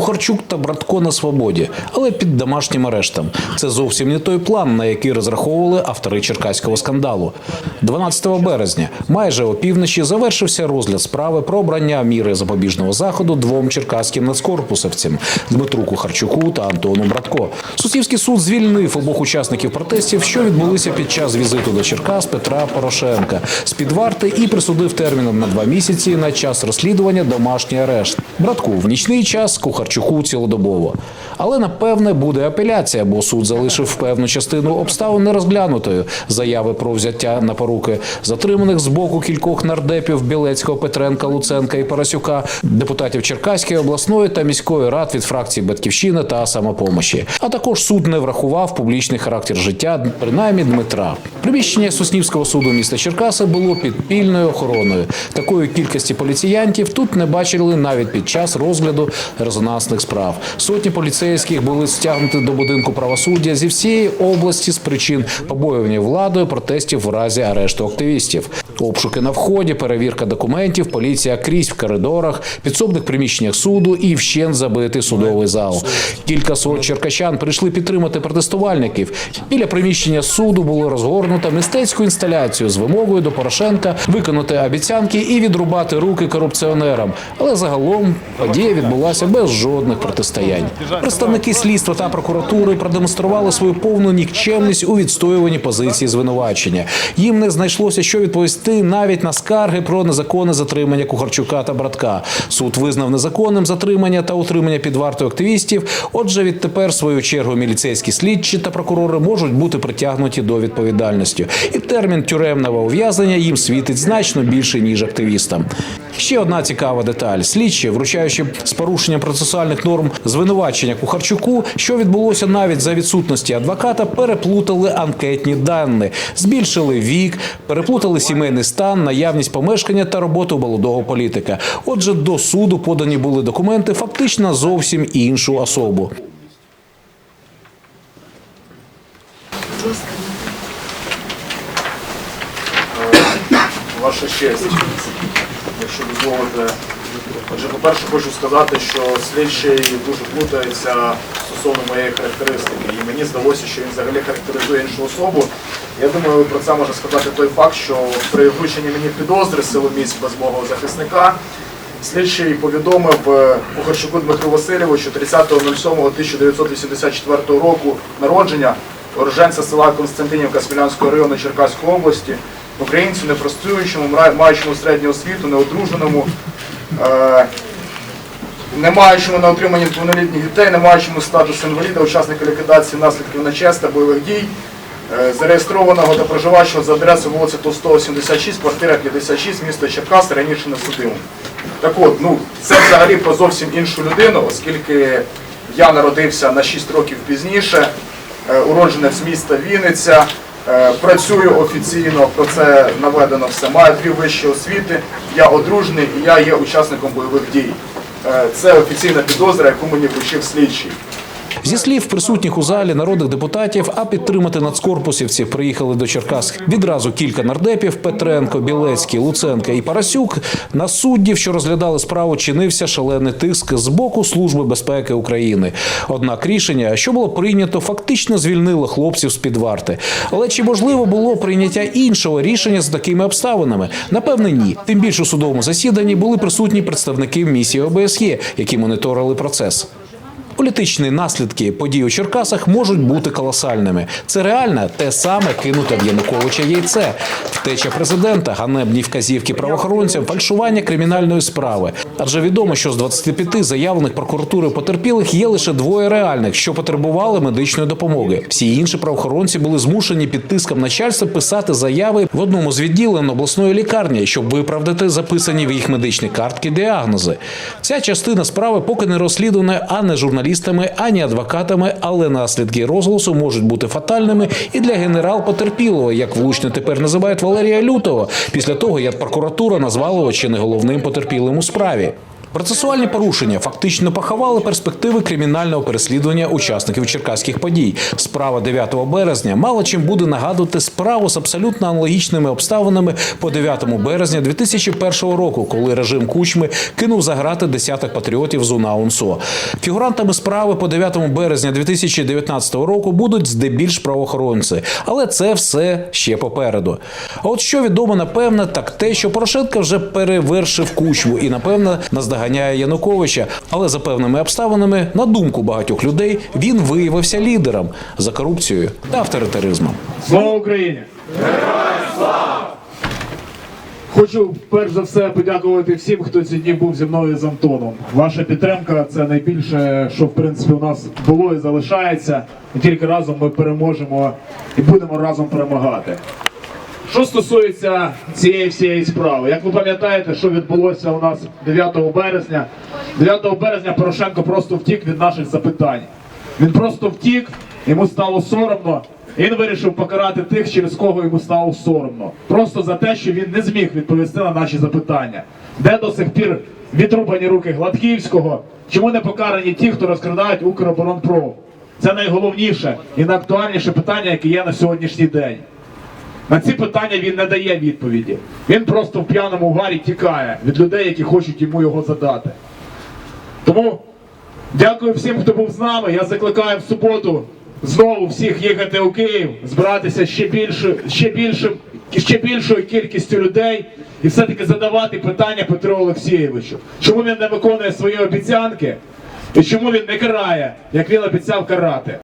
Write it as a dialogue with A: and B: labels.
A: Кухарчук та Братко на свободі, але під домашнім арештом. Це зовсім не той план, на який розраховували автори черкаського скандалу. 12 березня, майже опівночі, завершився розгляд справи про обрання міри запобіжного заходу двом черкаським нацкорпусовцям Дмитру Кухарчуку та Антону Братко. Сусівський суд звільнив обох учасників протестів, що відбулися під час візиту до Черкас Петра Порошенка з під варти і присудив терміном на два місяці на час розслідування домашній арешт. Братку в нічний час Кухарчуку цілодобово. Але напевне буде апеляція, бо суд залишив певну частину обставин нерозглянутою. Заяви про взяття на поруки затриманих з боку кількох нардепів Білецького, Петренка, Луценка і Парасюка, депутатів Черкаської обласної та міської рад від фракції Батьківщина та самопомощі. А також суд не врахував публічний характер життя, принаймні Дмитра. Приміщення Соснівського суду міста Черкаси було під пільною охороною. Такої кількості поліціянтів тут не бачили навіть під час розгляду резонансних справ. Сотні поліцейських були стягнуті до будинку правосуддя зі всієї області з причин побоювання владою протестів в разі арешту активістів. Обшуки на вході, перевірка документів, поліція крізь в коридорах, підсобних приміщеннях суду і вщент забитий судовий зал. Кілька сот черкащан прийшли підтримати протестувальників. Біля приміщення суду було розгорнуто мистецьку інсталяцію з вимогою до Порошенка виконати обіцянки і відрубати руки корупціонерам. Але загалом подія відбулася без жодних протистоянь. Представники слідства та прокуратури продемонстрували свою повну нікчемність у відстоюванні позиції звинувачення. Їм не знайшлося, що відповісти навіть на скарги про незаконне затримання Кухарчука та братка. Суд визнав незаконним затримання та утримання під вартою активістів. Отже, відтепер свою чергу міліцейські слідчі та прокурори можуть бути притягнуті до відповідальності. І термін тюремного ув'язнення їм світить значно більше ніж активістам. Ще одна цікава деталь: слідчі, вручаючи з порушенням процесуальних норм звинувачення Кухарчуку, що відбулося навіть за відсутності адвоката, переплутали анкетні дані, збільшили вік, переплутали сімейний стан, наявність помешкання та роботу молодого політика. Отже, до суду подані були документи фактично зовсім іншу особу.
B: Ваша честь, якщо дозволите. Отже, по-перше, хочу сказати, що слідчий дуже плутається стосовно моєї характеристики. І мені здалося, що він взагалі характеризує іншу особу. Я думаю, про це може сказати той факт, що при врученні мені підозри силу місць без мого захисника слідчий повідомив е, Кухарчуку Дмитру Васильовичу 30.07.1984 року народження уроженця села Константинівка Смілянського району Черкаської області, українцю непростуючому, маючому середню освіту, неодруженому, е, не маючому на отриманні повнолітніх дітей, не маючому статусу інваліда, учасника ліквідації наслідків НЧС та бойових дій, е, зареєстрованого та проживаючого за адресою вулиця Толстого, 76, квартира 56, місто Черкас, раніше не судимо. Так от, ну, це взагалі про зовсім іншу людину, оскільки я народився на 6 років пізніше, е, уродженець міста Вінниця, працюю офіційно, про це наведено все. Маю дві вищі освіти, я одружений і я є учасником бойових дій. Е, Це офіційна підозра, яку мені вручив слідчий.
A: Зі слів присутніх у залі народних депутатів, а підтримати нацкорпусівців приїхали до Черкас відразу кілька нардепів: Петренко, Білецький, Луценка і Парасюк. На суддів, що розглядали справу, чинився шалений тиск з боку Служби безпеки України. Однак рішення, що було прийнято, фактично звільнило хлопців з під варти. Але чи можливо було прийняття іншого рішення з такими обставинами? Напевне, ні. Тим більше у судовому засіданні були присутні представники місії ОБСЄ, які моніторили процес. Політичні наслідки подій у Черкасах можуть бути колосальними. Це реально те саме кинуте в Януковича яйце, втеча президента, ганебні вказівки правоохоронцям, фальшування кримінальної справи. Адже відомо, що з 25 заявлених прокуратурою потерпілих є лише двоє реальних, що потребували медичної допомоги. Всі інші правоохоронці були змушені під тиском начальства писати заяви в одному з відділень обласної лікарні, щоб виправдати записані в їх медичні картки діагнози. Ця частина справи поки не розслідувана ані журналістами, ані адвокатами, але наслідки розголосу можуть бути фатальними і для генерал потерпілого, як влучно тепер називають Валерія Лютого, після того як прокуратура назвала його чи не головним потерпілим у справі. Процесуальні порушення фактично поховали перспективи кримінального переслідування учасників черкаських подій. Справа 9 березня мало чим буде нагадувати справу з абсолютно аналогічними обставинами по 9 березня 2001 року, коли режим Кучми кинув за грати десяток патріотів з УНА УНСО. Фігурантами справи по 9 березня 2019 року будуть здебільш правоохоронці, але це все ще попереду. А от що відомо напевне, так те, що Порошенко вже перевершив кучму і напевно наздоганяє Януковича. Але за певними обставинами, на думку багатьох людей, він виявився лідером за корупцією та авторитаризмом.
B: Слава Україні! Хочу перш за все подякувати всім, хто ці дні був зі мною з Антоном. Ваша підтримка це найбільше, що в принципі у нас було і залишається. І тільки разом ми переможемо і будемо разом перемагати. Що стосується цієї всієї справи, як ви пам'ятаєте, що відбулося у нас 9 березня? 9 березня Порошенко просто втік від наших запитань. Він просто втік, йому стало соромно. і Він вирішив покарати тих, через кого йому стало соромно. Просто за те, що він не зміг відповісти на наші запитання. Де до сих пір відрубані руки Гладківського? Чому не покарані ті, хто розкрадають Укроборонпром? Це найголовніше і найактуальніше питання, яке є на сьогоднішній день. На ці питання він не дає відповіді. Він просто в п'яному гарі тікає від людей, які хочуть йому його задати. Тому дякую всім, хто був з нами. Я закликаю в суботу знову всіх їхати у Київ, збиратися ще більше, ще більшим, ще більшою кількістю людей і все-таки задавати питання Петру Олексійовичу. Чому він не виконує свої обіцянки і чому він не карає, як він обіцяв карати?